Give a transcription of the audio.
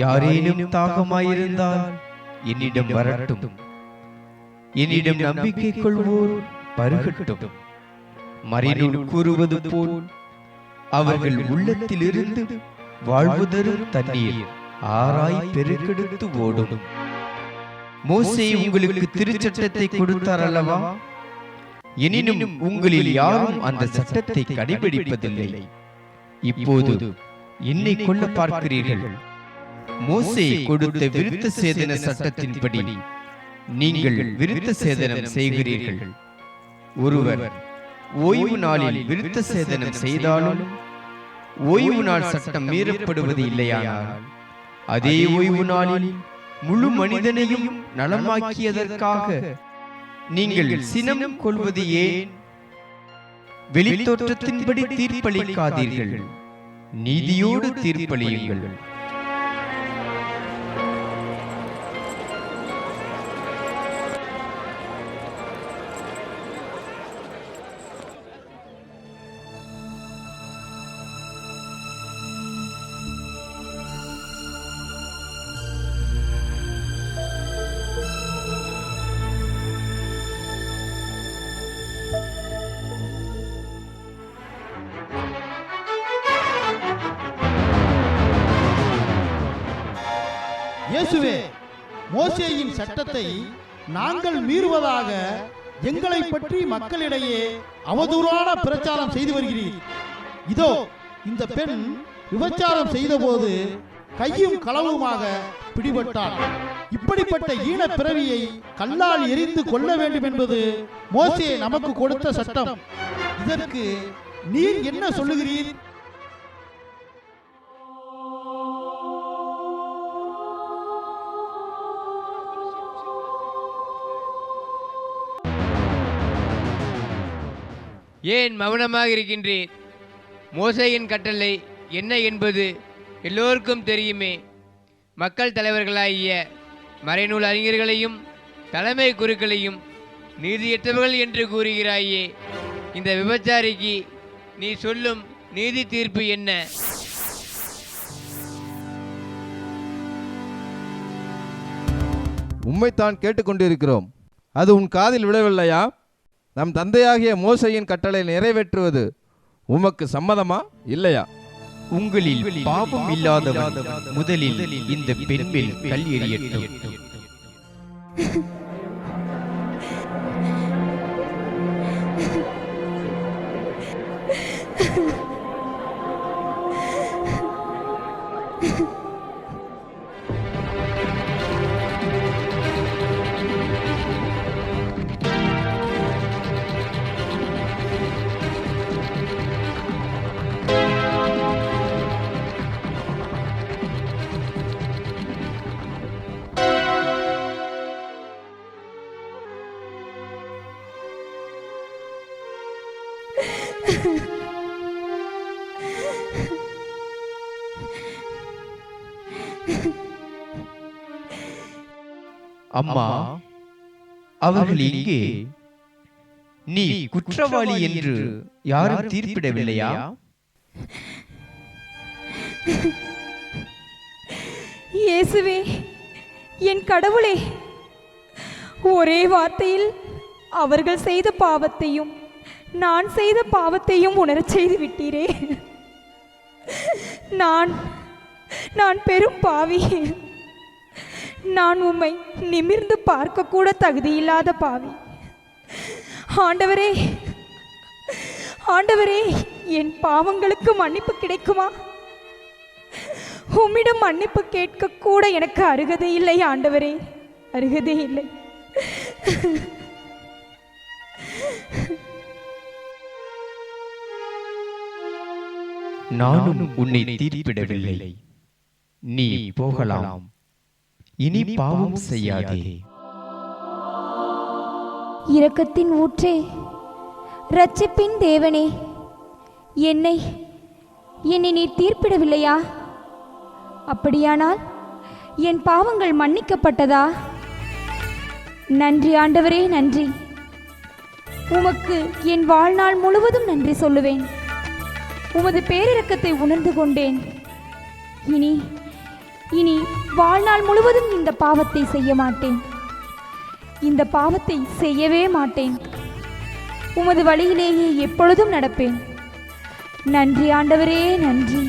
யாரேனும் தாகமாயிருந்தால் என்னிடம் வரட்டும். என்னிடம் நம்பிக்கை கொள்வோர் பருகட்டும் மறைநூல் கூறுவது போல் அவர்கள் உள்ளத்திலிருந்து வாழ்வு தரும் தண்ணீர் ஆராய் பெருக்கெடுத்து ஓடும். மோசே உங்களுக்கு திருச்சட்டத்தை கொடுத்தார் அல்லவா எனினும் உங்களில் யாரும் அந்த சட்டத்தை கடைபிடிப்பதில்லை. இப்போது என்னை கொல்ல பார்க்கிறீர்கள். மோசே கொடுத்த விருத்த சேதன சட்டத்தின்படி நீங்கள் விருத்த சேதனம் செய்கிறீர்கள். ஒருவர் ஓய்வு நாளில் விருத்த சேதனம் செய்தாலும் ஓய்வு நாள் சட்டம் மீறப்படுவது இல்லையானால் அதே ஓய்வு நாளில் முழு மனிதனையும் நலமாக்கியதற்காக நீங்கள் சினம் கொள்வது ஏன்? வெளித்தோற்றத்தின்படி தீர்ப்பளிக்காதீர்கள். நீதியோடு தீர்ப்பளியுங்கள். இயேசுவே மோசேயின் சட்டத்தை நாங்கள் மீறுவதாக எங்களை பற்றி மக்களிடையே அவதூறான பிரச்சாரம் செய்து வருகிறீர். இதோ இந்த பெண் விபச்சாரம் செய்தபோது கையும் களவுமாக பிடிபட்டாள். இப்படிப்பட்ட ஈன பிறவியை கல்லால் எரிந்து கொள்ள வேண்டும் என்பது மோசே நமக்கு கொடுத்த சட்டம். இதற்கு நீர் என்ன சொல்லுகிறீர்? ஏன் மௌனமாக இருக்கின்றீர்? மோசையின் கட்டளை என்ன என்பது எல்லோருக்கும் தெரியுமே. மக்கள் தலைவர்களாகிய மறைநூல் அறிஞர்களையும் தலைமை குருக்களையும் நீதியற்றவர்கள் என்று கூறுகிறாயே இந்த விபச்சாரிக்கு நீ சொல்லும் நீதி தீர்ப்பு என்ன? உம்மைத்தான் கேட்டுக்கொண்டிருக்கிறோம். அது உன் காதில் விழவில்லையா? நம் தந்தையாகிய மோசையின் கட்டளை நிறைவேற்றுவது உமக்கு சம்மதமா? இல்லையா? உங்களில் பாவம் இல்லாதவன் முதலில் இந்த பெண் மேல் கல் எறியட்டும். அம்மா அவர்கள் எங்கே நீ குற்றவாளி என்று யாரும் தீர்ப்பிடவில்லையா? இயேசுவே என் கடவுளே ஒரே வார்த்தையில் அவர்கள் செய்த பாவத்தையும் நான் செய்த பாவத்தையும் உணரச் செய்து விட்டீரே. நான் நான் பெரும் பாவி. நான் உம்மை நிமிர்ந்து பார்க்கக்கூட தகுதியில்லாத பாவி. ஆண்டவரே ஆண்டவரே என் பாவங்களுக்கு மன்னிப்பு கிடைக்குமா? உம்மிடம் மன்னிப்பு கேட்க கூட எனக்கு அருகதை இல்லை ஆண்டவரே. அருகதை இல்லை. நானும் உன்னை தீர்ப்பிடவில்லை. நீ போகலாம். இனி பாவம் செய்யாதே. இரக்கத்தின் ஊற்றே இரட்சிப்பின் தேவனே என்னை என்னை நீர் தீர்ப்பிடவில்லையா? அப்படியானால் என் பாவங்கள் மன்னிக்கப்பட்டதா? நன்றி ஆண்டவரே நன்றி. உமக்கு என் வாழ்நாள் முழுவதும் நன்றி சொல்லுவேன். உமது பேரிரக்கத்தை உணர்ந்து கொண்டேன். இனி இனி வாழ்நாள் முழுவதும் இந்த பாவத்தை செய்ய மாட்டேன். இந்த பாவத்தை செய்யவே மாட்டேன். உமது வழியிலேயே எப்பொழுதும் நடப்பேன். நன்றி ஆண்டவரே நன்றி.